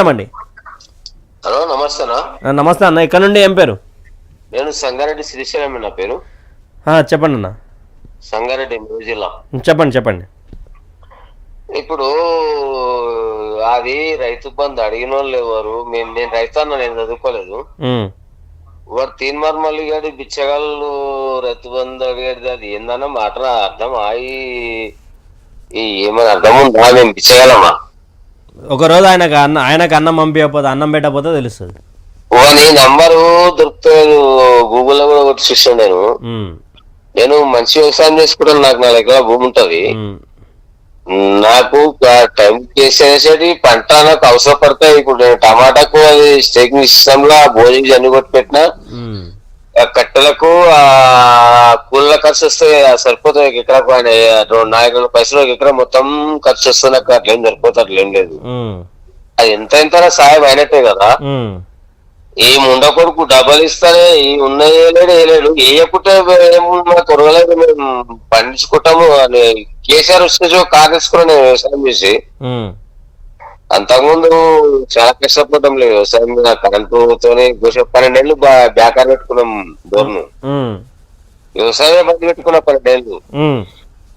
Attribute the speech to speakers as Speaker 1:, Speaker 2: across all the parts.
Speaker 1: అండి
Speaker 2: హలో నమస్తేనా?
Speaker 1: నమస్తే అన్న. ఇక్కడ నుండి? ఏం పేరు?
Speaker 2: నేను సంగారెడ్డి శ్రీశైలం నా పేరు?
Speaker 1: చెప్పండి అన్న.
Speaker 2: సంగారెడ్డి జిల్లా.
Speaker 1: చెప్పండి చెప్పండి.
Speaker 2: ఇప్పుడు అది రైతు బంధు అడిగిన వాళ్ళు ఎవరు? మేము నేను రైతు అన్న నేను చదువుకోలేదు. వాడు తీన్మార్ మల్లి గారి బిచ్చగాళ్ళు రైతు బంధు అడిగేది అది ఏందన్న మాట అర్థం ఆయి ఏమైనా అర్థం ఉందా? మేము బిచ్చగలమా
Speaker 1: ఒక రోజు ఆయనకు అన్న ఆయనకు అన్నం పంపించకపోతే అన్నం పెట్టకపోతే తెలుస్తుంది.
Speaker 2: ఓ నీ నంబరు దొరుకుతుంది గూగుల్లో కూడా కొట్టి చూసాను నేను.
Speaker 1: ఉమ్,
Speaker 2: నేను మంచి వ్యవసాయం చేసుకుంటాను నాకు నా దగ్గర భూమి ఉంటది.
Speaker 1: ఉమ్,
Speaker 2: నాకు టైం చేసేసేది పంట నాకు అవసరపడతాయి. ఇప్పుడు నేను టమాటాకు అది స్టేకింగ్ సిస్టమ్లో భోజనం అన్ని కొట్టి పెట్టినా
Speaker 1: ఉమ్,
Speaker 2: కట్టెలకు ఆ కూల ఖర్చు వస్తే సరిపోతాయి. ఒక ఎకరాకు ఆయన రెండు నాలుగు వేల పైసలు ఒక ఎకరా మొత్తం ఖర్చు వస్తే నాకు అట్లేం సరిపోతుంది అట్లేం లేదు. అది ఎంత ఎంత సాయం అయినట్టే కదా. ముండ కొడుకు డబ్బలు ఇస్తానే ఈ ఉన్న వేయలేడు వేయలేడు వేయకుంటే కొరగలేదు మేము పండించుకుంటాము. అని కేసీఆర్ చూ కార్ తీసుకుని నేను వ్యవసాయం చేసి అంతకుముందు చాలా కష్టపడ్డాం లేదు. వ్యవసాయం మీద కరెంటుతోనే గోస- పన్నెండేళ్ళు బా- బ్యాకార్ పెట్టుకున్నాం బోర్ను
Speaker 1: ఉమ్,
Speaker 2: వ్యవసాయం బంద్ పెట్టుకున్న పన్నెండేళ్ళు.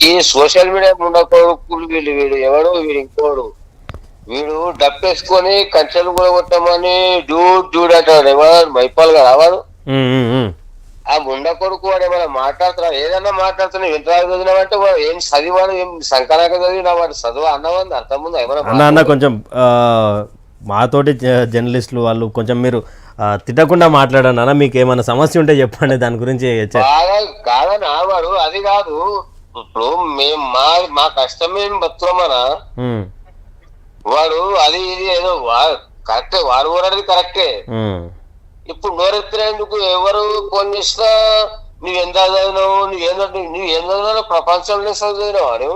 Speaker 2: ఈ సోషల్ మీడియా ముండ కొడుకులు వీళ్ళు వీడు ఎవడు వీడు ఇంకోడు. వీడు డప్పేసుకొని కంచెలు కూడా కొట్టామని డూడ్ డూడ్ అంటాడు. ఎవరు మైపాల్ గారు. ఆ ముండ కొడుకు వాడు ఏమైనా మాట్లాడుతున్నా ఏదన్నా మాట్లాడుతున్నా వింటరాలు చదివినావంటే వాడు ఏం చదివాడు? ఏం సంకరాక చదివినా వాడు? చదువు అన్నవాడి అర్థం ఉందా? ఏమైనా
Speaker 1: అన్న కొంచెం మాతోటి జర్నలిస్టులు వాళ్ళు కొంచెం మీరు తిట్టకుండా మాట్లాడండి అన్న. మీకు ఏమైనా సమస్య ఉంటే చెప్పండి. దాని గురించి
Speaker 2: కాదని ఆవాడు అది కాదు. ఇప్పుడు మేము మా మా కష్టం బతుకమనా
Speaker 1: ఉమ్,
Speaker 2: వాడు అది ఇది ఏదో వా- కరెక్టే. వాడు ఊరది కరెక్టే. ఇప్పుడు నోరెత్తినందుకు ఎవరు ఫోన్ చేసినా నువ్వు ఎంత చదివినావు నువ్వేందో నువ్వేం చదివినా ప్రపంచంలో చదివినావు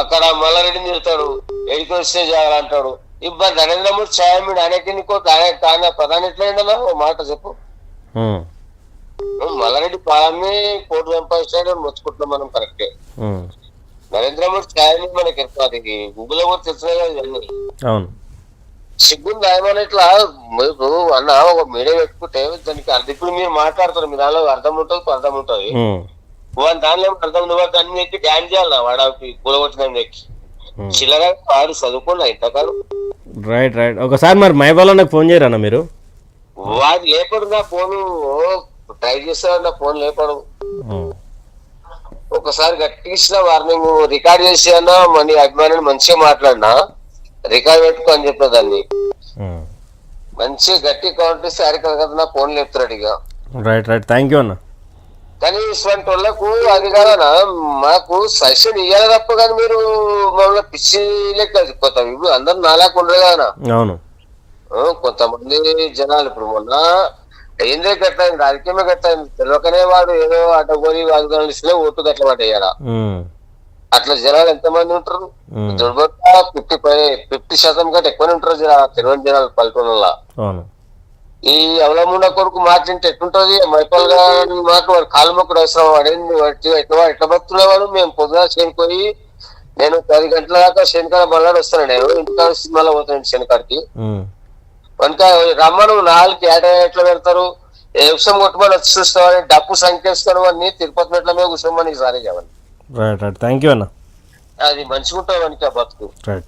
Speaker 2: అక్కడ మల్లారెడ్డిని తిడతాడు ఎడికి వస్తే జాగాలంటాడు ఇప్పుడు నరేంద్ర మోడీ ఛాయ మీద ఆయనకి నీకో ఆయన ప్రధాని ఎట్లయిందన్నా ఓ మాట చెప్పు. నువ్వు మల్లారెడ్డి పాలనే కోటి సంపాదించాడు మొత్తుకుంటున్నాం మనం కరెక్టే. నరేంద్ర మోడీ ఛాయ మీద మనకి అది గూగుల్లో కూడా తెలిసినాయి కదా ఇవన్నీ.
Speaker 1: అవును.
Speaker 2: సిగ్గుంది ఆయన ఇట్లా మీరు అన్న ఒక మీడియా పెట్టుకుంటే దానికి అర్థం ఇప్పుడు మీరు మాట్లాడతారు మీ దానిలో అర్థం ఉంటుంది అర్థం ఉంటుంది. వాడి దానిలో అర్థం ఉంది వాడు దాన్ని ఎక్కి డ్యాన్ చేయాలి నా వాడికి కూలగొట్టిన ఎక్కి. చిల్లగా వాడు చదువుకున్నా ఇంతకాలం.
Speaker 1: Right right. ఒకసారి మరి మైబాలో నాకు ఫోన్ చేయరన్న మీరు?
Speaker 2: వాడు లేపడు నా ఫోన్. ట్రై చేస్తాడు నా ఫోన్ లేపడు. ఒకసారి గట్టిగా వార్నింగ్ రికార్డ్ చేసి అన్నా మన అభిమానులు మంచిగా మాట్లాడినా. రికార్డ్ పెట్టుకో అని చెప్పిన దాన్ని. మంచిగా గట్టి కౌంట్ ఇస్తే అరికల కదా నా ఫోన్ లేపుతాడు ఇక
Speaker 1: రైట్ రైట్. థ్యాంక్ యూ అన్న.
Speaker 2: కానీ ఇటువంటి వాళ్ళకు అది కాదనా మాకు సజెషన్ ఇయ్యాలి తప్ప కానీ మీరు మమ్మల్ని పిచ్చి లెక్క తిప్పుతాం ఇప్పుడు అందరు నాలాకు ఉండరు కదా
Speaker 1: అవును.
Speaker 2: కొంతమంది జనాలు ఇప్పుడు మొన్న ఏందే గట్లయింది రాజకీయమే గట్లయింది. తెలియకనే వాడు ఏదో అడ్డగోని వాగ్దానాలు ఇస్తే ఓటు గట్ల
Speaker 1: ఉమ్,
Speaker 2: అట్లా జనాలు ఎంతమంది ఉంటారు?
Speaker 1: ఉమ్,
Speaker 2: దుర్భర ఫిఫ్టీ ఫిఫ్టీ శాతం కంటే ఎక్కువనే ఉంటారు జనాలు తెలియని జనాలు పల్లెటూళ్ళ
Speaker 1: అవును.
Speaker 2: ఈ అవలముండ కొడుకు మాట్లాడితే ఎట్లుంటది? మైపల్ గారి మాట వాడు కాలు మొక్కడు అవసరం. వాడేంది వాడి ఎట్లా ఎట్లా బతుకునేవాడు మేము పొద్దున చేనుకోయి నేను పది గంటల దాకా శనికాడ మళ్ళీ వస్తాను నేను. ఇంటికాడ సినిమాలో పోతాను శనికాడికి. కనుక రమ్మను నాలుగు ఏట ఎట్లా పెడతారు? ఎక్సం కొట్టుమని వచ్చి చూస్తామని డబ్బు సంఖ్యేస్తాను అని తిరుపతి మెట్ల మీద కూర్చోమని ఈసారి చెప్పండి.
Speaker 1: రైట్ రైట్ థ్యాంక్ యూ అన్న.
Speaker 2: అది మంచిగా ఉంటాం మనకి ఆ బతుకు.
Speaker 1: రైట్